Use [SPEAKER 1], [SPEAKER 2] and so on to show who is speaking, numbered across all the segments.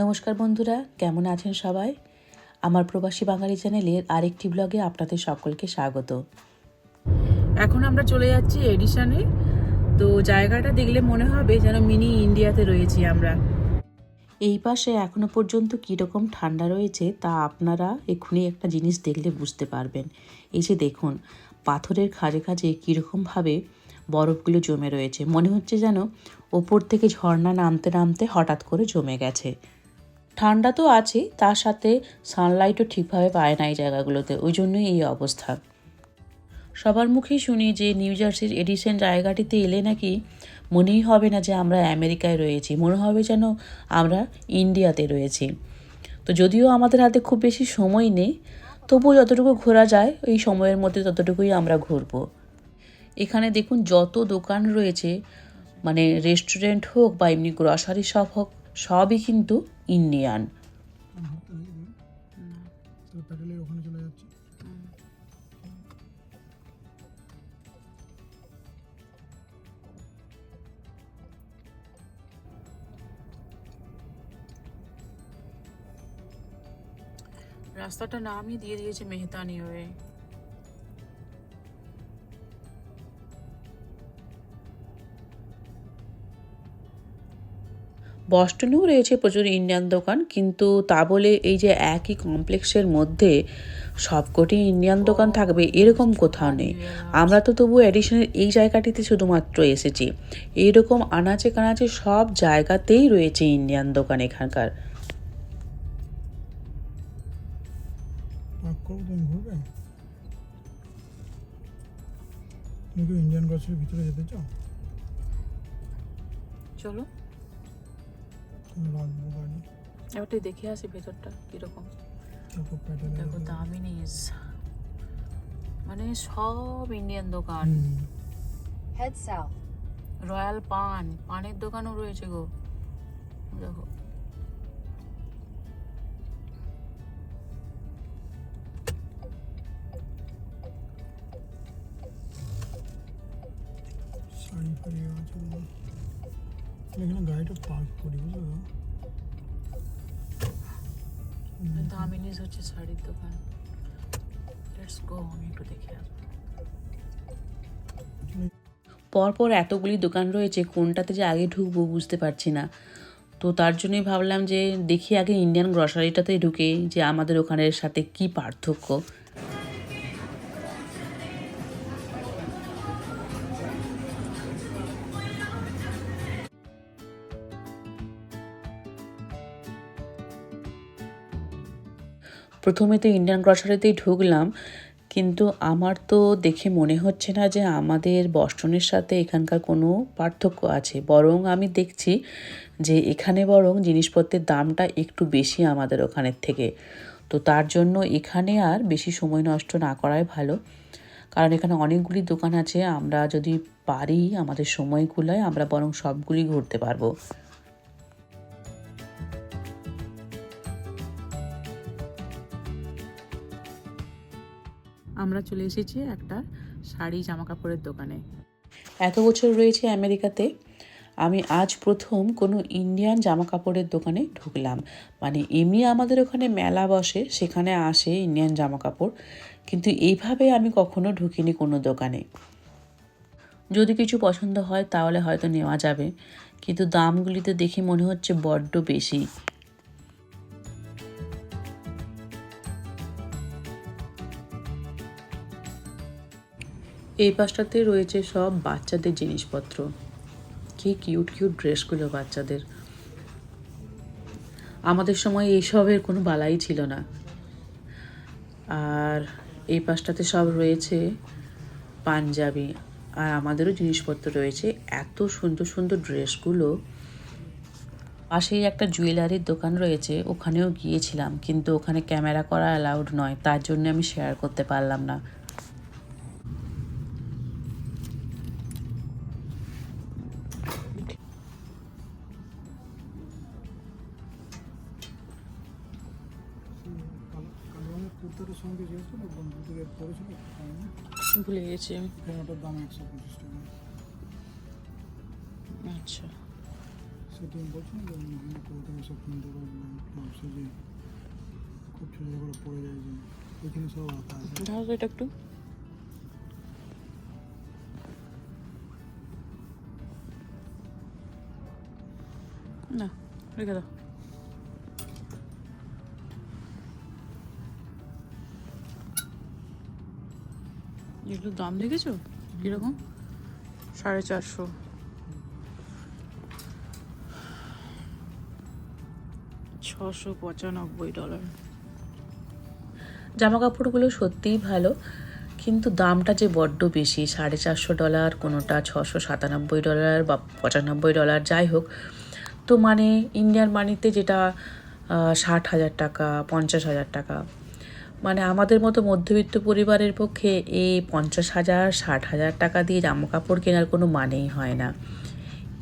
[SPEAKER 1] নমস্কার বন্ধুরা, কেমন আছেন সবাই? আমার প্রবাসী বাঙালি চ্যানেলের আরেকটি ব্লগে আপনাদের সকলকে স্বাগত। এখন আমরা চলে যাচ্ছি এডিশনে। তো জায়গাটা দেখলে মনে হবে যেন মিনি ইন্ডিয়াতে রয়েছি আমরা। এই পাশে এখনও পর্যন্ত কীরকম ঠান্ডা রয়েছে তা আপনারা এক্ষুনি একটা জিনিস দেখলে বুঝতে পারবেন। এই যে দেখুন, পাথরের খাজে খাজে কীরকমভাবে বরফগুলো জমে রয়েছে। মনে হচ্ছে যেন ওপর থেকে ঝর্ণা নামতে নামতে হঠাৎ করে জমে গেছে। ঠান্ডা তো আছে তার সাথে সানলাইটও ঠিকভাবে পায় না এই জায়গাগুলোতে, ওই জন্যই এই অবস্থা। সবার মুখেই শুনি যে নিউ জার্সির এডিসন জায়গাটিতে এলে নাকি মনেই হবে না যে আমরা আমেরিকায় রয়েছি, মনে হবে যেন আমরা ইন্ডিয়াতে রয়েছি। তো যদিও আমাদের হাতে খুব বেশি সময় নেই, তবুও যতটুকু ঘোরা যায় এই সময়ের মধ্যে ততটুকুই আমরা ঘুরবো। এখানে দেখুন যত দোকান রয়েছে মানে রেস্টুরেন্ট হোক বা এমনি গ্রসারি শপ হোক সবই কিন্তু ইন্ডিয়ান। রাস্তাটা নামই দিয়ে দিয়েছে মেহতানি হয়ে বস্টনেও রয়েছে প্রচুর ইন্ডিয়ান দোকান কিন্তু তা বলে এই যে একই কমপ্লেক্সের মধ্যে সবকটি ইন্ডিয়ান দোকান থাকবে এরকম কোথাও নেই। আমরা তো তবু অ্যাডিশনের এই জায়গাটিতে শুধুমাত্র এসেছি। এইরকম আনাচে কানাচে সব জায়গাতেই রয়েছে ইন্ডিয়ান দোকান এখানকার।
[SPEAKER 2] ইন্ডিয়ান ভিতরে যেতে চাও?
[SPEAKER 1] চলো।
[SPEAKER 2] রাখব
[SPEAKER 1] দেখে আসি ভেতরটা কীরকম।
[SPEAKER 2] দেখো
[SPEAKER 1] দামিনিস মানে সব ইন্ডিয়ান দোকান।
[SPEAKER 3] Head south.
[SPEAKER 1] রয়্যাল পান পানের দোকানও রয়েছে গো। দেখো।
[SPEAKER 2] শাড়ি ফাড়ি আছে। এখানে গাড়িটা পার্ক করি বুঝলো
[SPEAKER 1] হচ্ছে শাড়ির দোকান। লেটস গো আমি একটু দেখে আসব। পরপর এতগুলি দোকান রয়েছে কোনটাতে যে আগে ঢুকবো বুঝতে পারছি না। তো তার জন্যই ভাবলাম যে দেখি আগে ইন্ডিয়ান গ্রসারিটাতে ঢুকে যে আমাদের ওখানের সাথে কি পার্থক্য। প্রথমে তো ইন্ডিয়ান গ্রসারিতেই ঢুকলাম, কিন্তু আমার তো দেখে মনে হচ্ছে না যে আমাদের বস্টনের সাথে এখানকার কোনো পার্থক্য আছে। বরং আমি দেখছি যে এখানে বরং জিনিসপত্রের দামটা একটু বেশি আমাদের ওখানের থেকে। তো তার জন্য এখানে আর বেশি সময় নষ্ট না করাই ভালো। কারণ এখানে অনেকগুলি দোকান আছে, আমরা যদি পারি আমাদের সময়গুলোয় আমরা বরং সবগুলি ঘুরতে পারব। আমরা চলে এসেছি একটা শাড়ি জামা কাপড়ের দোকানে। এত বছর রয়েছে আমেরিকাতে, আমি আজ প্রথম কোনো ইন্ডিয়ান জামা কাপড়ের দোকানে ঢুকলাম। মানে এমনি আমাদের ওখানে মেলা বসে, সেখানে আসে ইন্ডিয়ান জামা কাপড় কিন্তু এইভাবে আমি কখনো ঢুকিনি কোনো দোকানে। যদি কিছু পছন্দ হয় তাহলে হয়তো নেওয়া যাবে, কিন্তু দামগুলিতে দেখে মনে হচ্ছে বড্ড বেশি। এই পাশটাতে রয়েছে সব বাচ্চাদের জিনিসপত্র। কি কিউট কিউট ড্রেসগুলো বাচ্চাদের। আমাদের সময় এইসবের কোনো বালাই ছিল না। আর এই পাশটাতে সব রয়েছে পাঞ্জাবি। আর আমাদেরও জিনিসপত্র রয়েছে। এত সুন্দর সুন্দর ড্রেসগুলো পাশেই একটা জুয়েলারির দোকান রয়েছে, ওখানেও গিয়েছিলাম। কিন্তু ওখানে ক্যামেরা করা অ্যালাউড নয়। তার জন্য আমি শেয়ার করতে পারলাম না।
[SPEAKER 2] কুর্তাটার সঙ্গে জিজ্ঞেস করল বন্ধু থেকে পরেছিল
[SPEAKER 1] ভুলে গেছি
[SPEAKER 2] ওটার দাম একশো পঁচিশ টাকা।
[SPEAKER 1] আচ্ছা।
[SPEAKER 2] সেদিন বলছিলাম যে মেঘনা কোথা থেকে সব কিনতে পারবে ব্যবসা যে খুব ছোটো করে পড়ে যায় যে এখানে সব আঁকা আছে।
[SPEAKER 1] ধরো এটা একটু। না রেখে দাও। এগুলোর দাম দেখেছ? কীরকম? সাড়ে চারশো। ছশো পঁচানব্বই ডলার। জামা কাপড়গুলো সত্যিই ভালো কিন্তু দামটা যে বড্ড বেশি সাড়ে চারশো ডলার কোনোটা ছশো সাতানব্বই ডলার বা পঁচানব্বই ডলার যাই হোক। তো মানে ইন্ডিয়ান মানিতে যেটা ষাট হাজার টাকা পঞ্চাশ হাজার টাকা মানে আমাদের মতো মধ্যবিত্ত পরিবারের পক্ষে এই পঞ্চাশ হাজার, ষাট হাজার টাকা দিয়ে জামা কাপড় কেনার কোনো মানেই হয় না।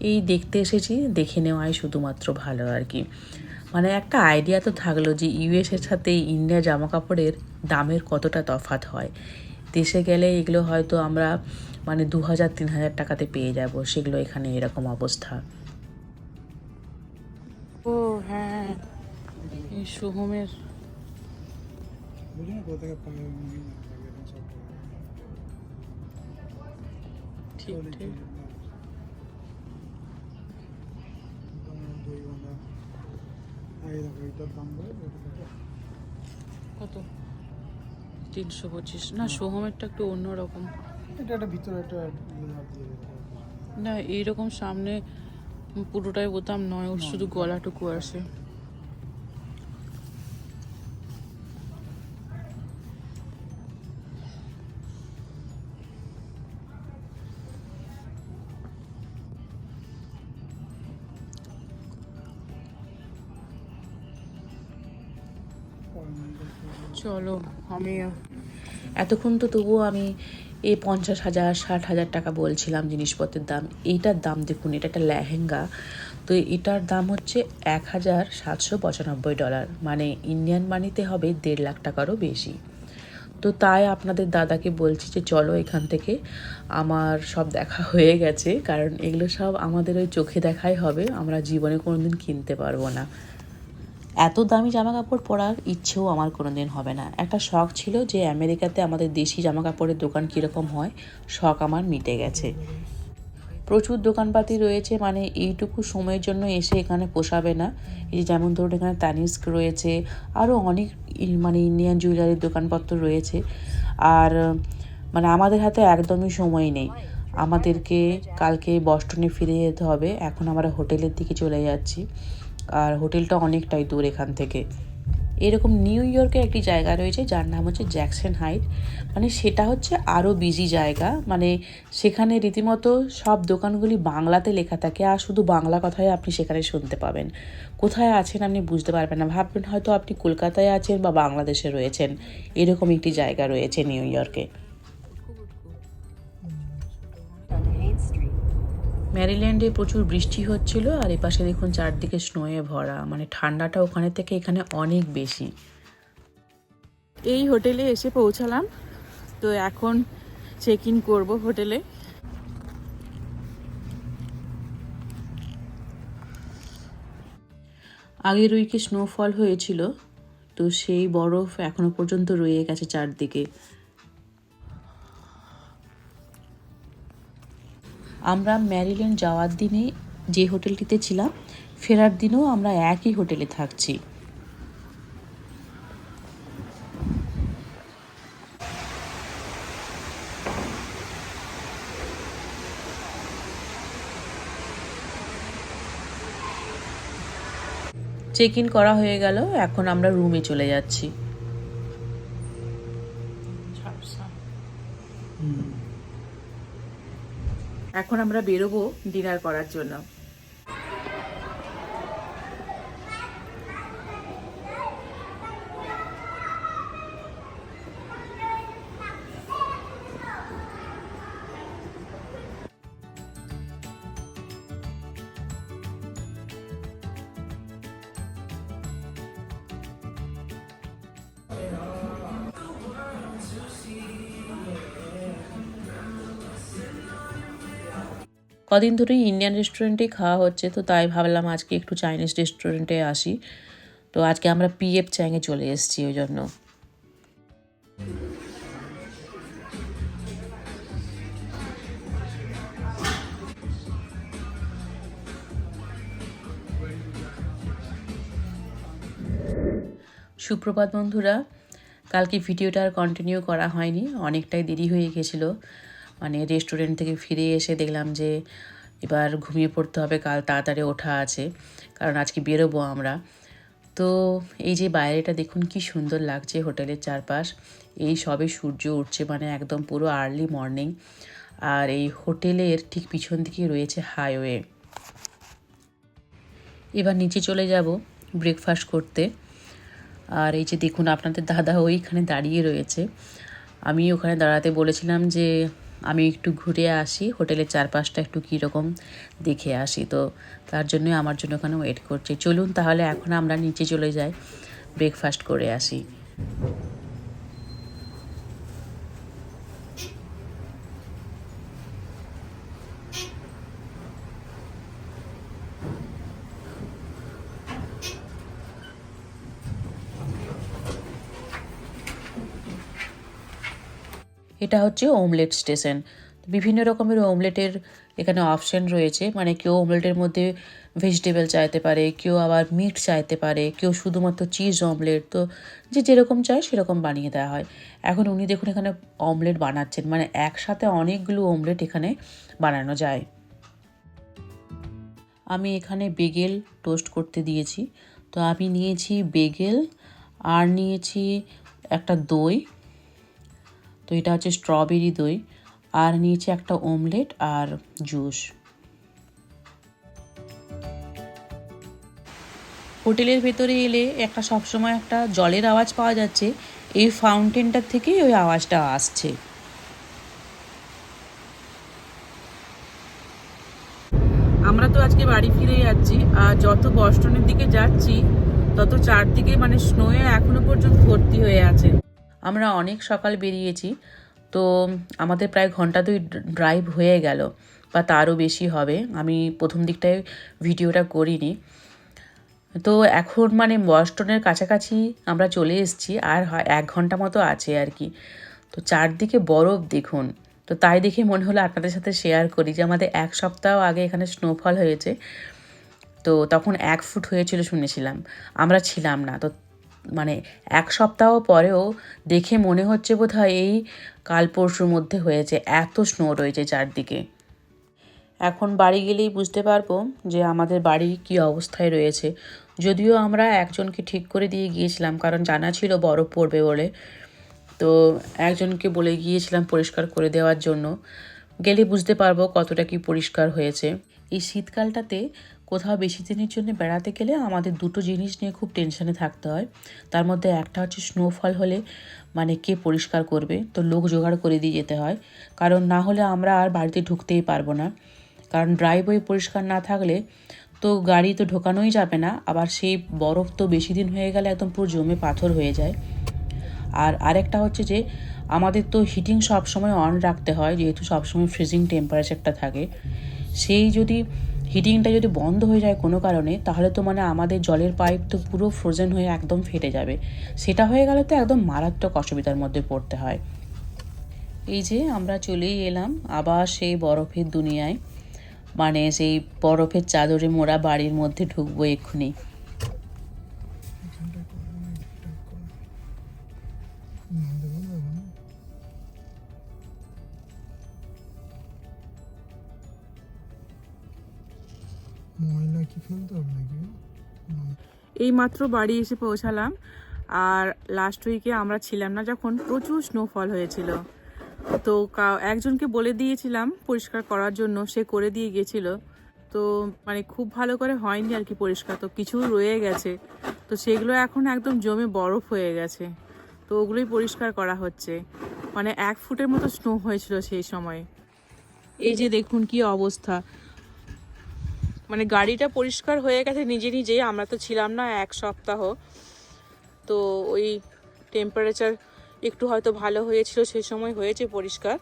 [SPEAKER 1] এই দেখতে এসেছি, দেখে নেওয়াই শুধুমাত্র ভালো আর কি। মানে একটা আইডিয়া তো থাকল যে ইউএসের সাথে ইন্ডিয়া জামা কাপড়ের দামের কতটা তফাৎ হয়। দেশে গেলে এগুলো হয়তো আমরা মানে দু হাজার, তিন হাজার টাকাতে পেয়ে যাব, সেগুলো এখানে এরকম অবস্থা। ও হ্যাঁ সোহমের
[SPEAKER 2] কত?
[SPEAKER 1] কত? তিনশো পঁচিশ। না সোহমেরটা একটু অন্যরকম।
[SPEAKER 2] এটা একটা ভিতরে একটা ইয়ে।
[SPEAKER 1] না এইরকম সামনে পুরোটাই বোতাম নয় শুধু গলাটুকু আছে। চলো, আমি, এতক্ষণ তো তবুও আমি এই পঞ্চাশ হাজার, ষাট হাজার টাকা বলছিলাম জিনিসপত্রের দাম। এইটার দাম দেখুন, এটা একটা লেহেঙ্গা। তো এটার দাম হচ্ছে এক হাজার সাতশো পঁচানব্বই ডলার। মানে ইন্ডিয়ান মানিতে হবে দেড় লাখ টাকারও বেশি। তো তাই আপনাদের দাদাকে বলছি যে, চলো এখান থেকে আমার সব দেখা হয়ে গেছে। কারণ এগুলো সব আমাদের ওই চোখে দেখাই হবে। আমরা জীবনে কোনোদিন কিনতে পারব না। এত দামি জামা কাপড় পরার ইচ্ছেও আমার কোনোদিন হবে না। একটা শখ ছিল যে আমেরিকাতে আমাদের দেশি জামা কাপড়ের দোকান কীরকম হয়, শখ আমার মিটে গেছে। প্রচুর দোকানপাতি রয়েছে মানে এইটুকু সময়ের জন্য এসে এখানে পোষাবে না। এই যেমন ধরুন এখানে তানিস্ক রয়েছে আরও অনেক মানে ইন্ডিয়ান জুয়েলারির দোকানপত্র রয়েছে। আর মানে আমাদের হাতে একদমই সময় নেই। আমাদেরকে কালকে বস্টনে ফিরে যেতে হবে, এখন আমরা হোটেলের দিকে চলে যাচ্ছি। আর হোটেলটা অনেকটাই দূর এখান থেকে। এরকম নিউ ইয়র্কের একটি জায়গা রয়েছে, যার নাম হচ্ছে জ্যাকসন হাইট। মানে সেটা হচ্ছে আরও বিজি জায়গা। মানে সেখানে রীতিমতো সব দোকানগুলি বাংলাতে লেখা থাকে, আর শুধু বাংলা কথাই আপনি সেখানে শুনতে পাবেন। কোথায় আছেন আপনি বুঝতে পারবেন না। ভাববেন হয়তো আপনি কলকাতায় আছেন বা বাংলাদেশে রয়েছেন। এরকম একটি জায়গা রয়েছে নিউ ইয়র্কে। ম্যারিল্যান্ডে প্রচুর বৃষ্টি হচ্ছিল আর এপাশে দেখুন চারদিকে স্নোয়ে ভরা। মানে ঠান্ডাটা ওখানে থেকে এখানে অনেক বেশি। এই হোটেলে এসে পৌঁছালাম। তো এখন চেক ইন করব হোটেলে। আগের উইকে স্নোফল হয়েছিল তো সেই বরফ এখনও পর্যন্ত রয়ে গেছে চারদিকে। আমরা ম্যারিল্যান্ড যাওয়ার দিনে যে হোটেলটিতে ছিলাম, ফেরার দিনেও আমরা একই হোটেলে থাকছি। চেক ইন করা হয়ে গেল, এখন আমরা রুমে চলে যাচ্ছি। এখন আমরা বেরোবো ডিনার করার জন্য। কদিন ধরেই ইন্ডিয়ান রেস্টুরেন্টেই খাওয়া হচ্ছে, তো তাই ভাবলাম আজকে একটু চাইনিজ রেস্টুরেন্টে আসি। তো আজকে আমরা পিএফ চ্যাংয়ে চলে এসেছি ওই জন্য। সুপ্রভাত বন্ধুরা, কালকে ভিডিওটা আর কন্টিনিউ করা হয়নি, অনেকটাই দেরি হয়ে গেছিল। মানে রেস্টুরেন্ট থেকে ফিরে এসে দেখলাম যে এবার ঘুমিয়ে পড়তে হবে, কাল তাড়াতাড়ি ওঠা আছে, কারণ আজকে বেরোবো আমরা। তো এই যে বাইরেটা দেখুন কি সুন্দর লাগছে হোটেলের চারপাশ। এই সবে সূর্য উঠছে মানে একদম পুরো আর্লি মর্নিং আর এই হোটেলের ঠিক পিছন দিকে রয়েছে হাইওয়ে এবার নিচে চলে যাব ব্রেকফাস্ট করতে। আর এই যে দেখুন, আপনাদের দাদা ওইখানে দাঁড়িয়ে রয়েছে। আমি ওখানে দাঁড়াতে বলেছিলাম যে আমি একটু ঘুরে আসি, হোটেলের চারপাশটা একটু কীরকম দেখে আসি। তো তার জন্যই আমার জন্য ওখানে ওয়েট করছে। চলুন তাহলে এখন আমরা নিচে চলে যাই ব্রেকফাস্ট করে আসি। এটা হচ্ছে ওমলেট স্টেশন বিভিন্ন রকমের ওমলেটের এখানে অপশন রয়েছে। মানে কেউ ওমলেটের মধ্যে ভেজিটেবল চাইতে পারে, কেউ আবার মিট চাইতে পারে, কেউ শুধুমাত্র চিজ অমলেট তো যে যেরকম চায় সেরকম বানিয়ে দেওয়া হয়। এখন উনি দেখুন এখানে অমলেট বানাচ্ছেন। মানে একসাথে অনেকগুলো অমলেট এখানে বানানো যায়। আমি এখানে বেগেল টোস্ট করতে দিয়েছি। তো আমি নিয়েছি বেগেল, আর নিয়েছি একটা দই। তো এটা হচ্ছে স্ট্রবেরি দই, আর নিয়েছি একটা ওমলেট আর জুস হোটেলের ভেতরে এলে একটা সবসময় একটা জলের আওয়াজ পাওয়া যাচ্ছে, এই ফাউন্টেনটার থেকেই ওই আওয়াজটা আসছে। আমরা তো আজকে বাড়ি ফিরে যাচ্ছি, আর যত বস্টনের দিকে যাচ্ছি, তত চারদিকে মানে স্নোয়ে এখনও পর্যন্ত ভর্তি হয়ে আছে। আমরা অনেক সকাল বেরিয়েছি, তো আমাদের প্রায় ঘণ্টা দুই ড্রাইভ হয়ে গেল, বা তারও বেশি হবে। আমি প্রথম দিকটায় ভিডিওটা করিনি। তো এখন মানে বস্টনের কাছাকাছি আমরা চলে এসেছি, আর এক ঘণ্টা মতো আছে আর কি। তো চারদিকে বরফ দেখুন। তো তাই দেখে মনে হলো আপনাদের সাথে শেয়ার করি যে আমাদের এক সপ্তাহ আগে এখানে স্নোফল হয়েছে। তো তখন এক ফুট হয়েছিল শুনেছিলাম। আমরা ছিলাম না। তো মানে এক সপ্তাহ পরেও দেখে মনে হচ্ছে বোধহয় এই কাল পরশুর মধ্যে হয়েছে। এত স্নো রয়েছে চারদিকে। এখন বাড়ি গেলেই বুঝতে পারব যে আমাদের বাড়ি কি অবস্থায় রয়েছে। যদিও আমরা একজনকে ঠিক করে দিয়ে গিয়েছিলাম, কারণ জানা ছিল বরফ পড়বে বলে। তো একজনকে বলে গিয়েছিলাম পরিষ্কার করে দেওয়ার জন্য। গেলে বুঝতে পারব কতটা কি পরিষ্কার হয়েছে। এই শীতকালটাতে কোথাও বেশি দিনের জন্য বেড়াতে গেলে আমাদের দুটো জিনিস নিয়ে খুব টেনশনে থাকতে হয়। তার মধ্যে একটা হচ্ছে স্নোফল হলে মানে কে পরিষ্কার করবে? তো লোক জোগাড় করে দিয়ে যেতে হয়। কারণ না হলে আমরা আর বাড়িতে ঢুকতেই পারব না। কারণ ড্রাইভওয়ে পরিষ্কার না থাকলে তো গাড়ি তো ঢোকানোই যাবে না। আবার সেই বরফ তো বেশি দিন হয়ে গেলে একদম পুরো জমে পাথর হয়ে যায়। আর আরেকটা হচ্ছে যে, আমাদের তো হিটিং সব সময় অন রাখতে হয়। যেহেতু সবসময় ফ্রিজিং টেম্পারেচারটা থাকে। সেই যদি হিটিংটা যদি বন্ধ হয়ে যায় কোনো কারণে, তাহলে তো মানে আমাদের জলের পাইপ তো পুরো ফ্রোজেন হয়ে একদম ফেটে যাবে। সেটা হয়ে গেলে তো একদম মারাত্মক অসুবিধার মধ্যে পড়তে হয়। এই যে আমরা চলেই এলাম আবার সেই বরফের দুনিয়ায়। মানে সেই বরফের চাদরে মোড়া বাড়ির মধ্যে ঢুকবো এক্ষুনি।
[SPEAKER 2] ময়লা কি ফেলতে হবে নাকি?
[SPEAKER 4] এই মাত্র বাড়ি এসে পৌঁছালাম। আর লাস্ট উইকে আমরা ছিলাম না যখন প্রচুর স্নোফল হয়েছিল। তো একজনকে বলে দিয়েছিলাম পরিষ্কার করার জন্য, সে করে দিয়ে গেছিল। তো মানে খুব ভালো করে হয়নি আর কি পরিষ্কার, তো কিছু রয়ে গেছে। তো সেগুলো এখন একদম জমে বরফ হয়ে গেছে। তো ওগুলোই পরিষ্কার করা হচ্ছে। মানে এক ফুটের মতো স্নো হয়েছিল সেই সময়। এই যে দেখুন কি অবস্থা। মানে গাড়িটা পরিষ্কার হয়ে গেছে নিজে নিজেই আমরা তো ছিলাম না এক সপ্তাহ। তো ওই টেম্পারেচার একটু হয়তো ভালো হয়েছিল সেই সময় হয়েছে পরিষ্কার।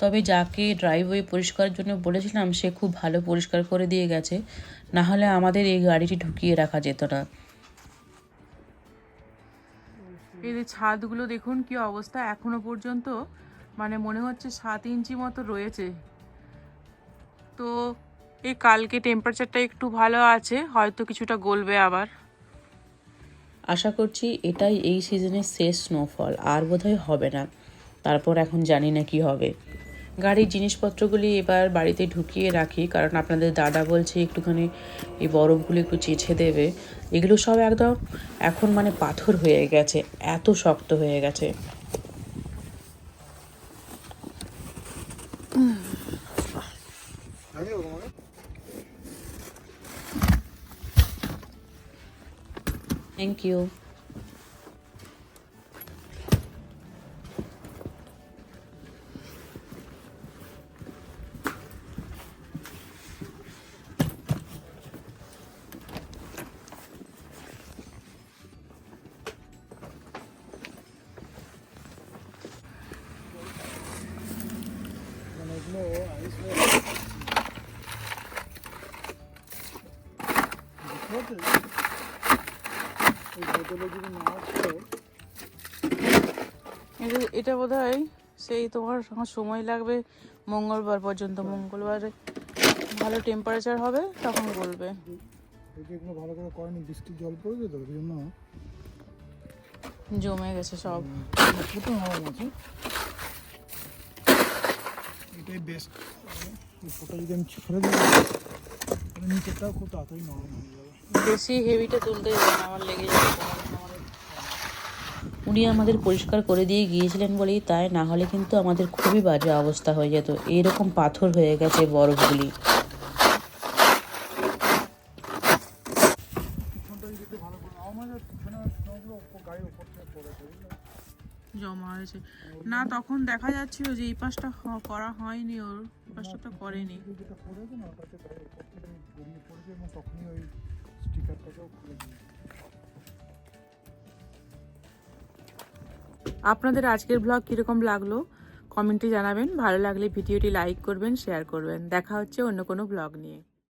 [SPEAKER 1] তবে যাকে ড্রাইভওয়ে পরিষ্কারের জন্য বলেছিলাম সে খুব ভালো পরিষ্কার করে দিয়ে গেছে। না হলে আমাদের এই গাড়িটি ঢুকিয়ে রাখা যেত না।
[SPEAKER 4] এই যে ছাদগুলো দেখুন কি অবস্থা এখনও পর্যন্ত মানে মনে হচ্ছে সাত ইঞ্চি মতো রয়েছে। তো এই কালকে টেম্পারেচারটা একটু ভালো আছে, হয়তো কিছুটা গলবে আবার।
[SPEAKER 1] আশা করছি এটাই এই সিজনের শেষ স্নোফল আর বোধহয় হবে না। তারপর এখন জানি না কি হবে। গাড়ির জিনিসপত্রগুলি এবার বাড়িতে ঢুকিয়ে রাখি, কারণ আপনাদের দাদা বলছে একটুখানি এই বরফগুলো একটু চেঁছে দেবে। এগুলো সব একদম এখন মানে পাথর হয়ে গেছে, এত শক্ত হয়ে গেছে।
[SPEAKER 2] Thank you. বোতলে যদি
[SPEAKER 4] এটা- বোধ হয় সেই তোমার সময় লাগবে মঙ্গলবার পর্যন্ত। মঙ্গলবারে ভালো টেম্পারেচার হবে তখন বলবে।
[SPEAKER 2] এগুলো ভালো করে করেনি বৃষ্টির জল পড়েছে তো ওই জন্য
[SPEAKER 4] জমে গেছে সব।
[SPEAKER 2] ছোটো নরম আছে এটাই বেস্ট ফটো যদি আমি ছেড়ে দিই তাহলে নিচেরটাও খুব তাড়াতাড়ি নরম হয়ে যাবে।
[SPEAKER 4] বেশি হেভিটা তুলতে যাবে আমার লেগে যাবে।
[SPEAKER 1] উনি আমাদের পরিষ্কার করে দিয়ে গিয়েছিলেন বলেই তাই না হলে কিন্তু আমাদের খুবই বাজে অবস্থা হয়ে যেত। এরকম পাথর হয়ে গেছে বরফগুলি।
[SPEAKER 4] জমা হয়েছে। না তখন দেখা যাচ্ছিল যে এই পাশটা করা হয়নি ওর। এই পাশটা তো করেনি।
[SPEAKER 2] যেটা ওটাতে তখনই ওই স্টিকারটাকেও খুলে
[SPEAKER 4] আপনাদের আজকের ব্লগ কীরকম লাগল? কমেন্টে জানাবেন। ভালো লাগলে ভিডিওটি লাইক করবেন শেয়ার করবেন। দেখা হচ্ছে অন্য কোনো ব্লগ নিয়ে।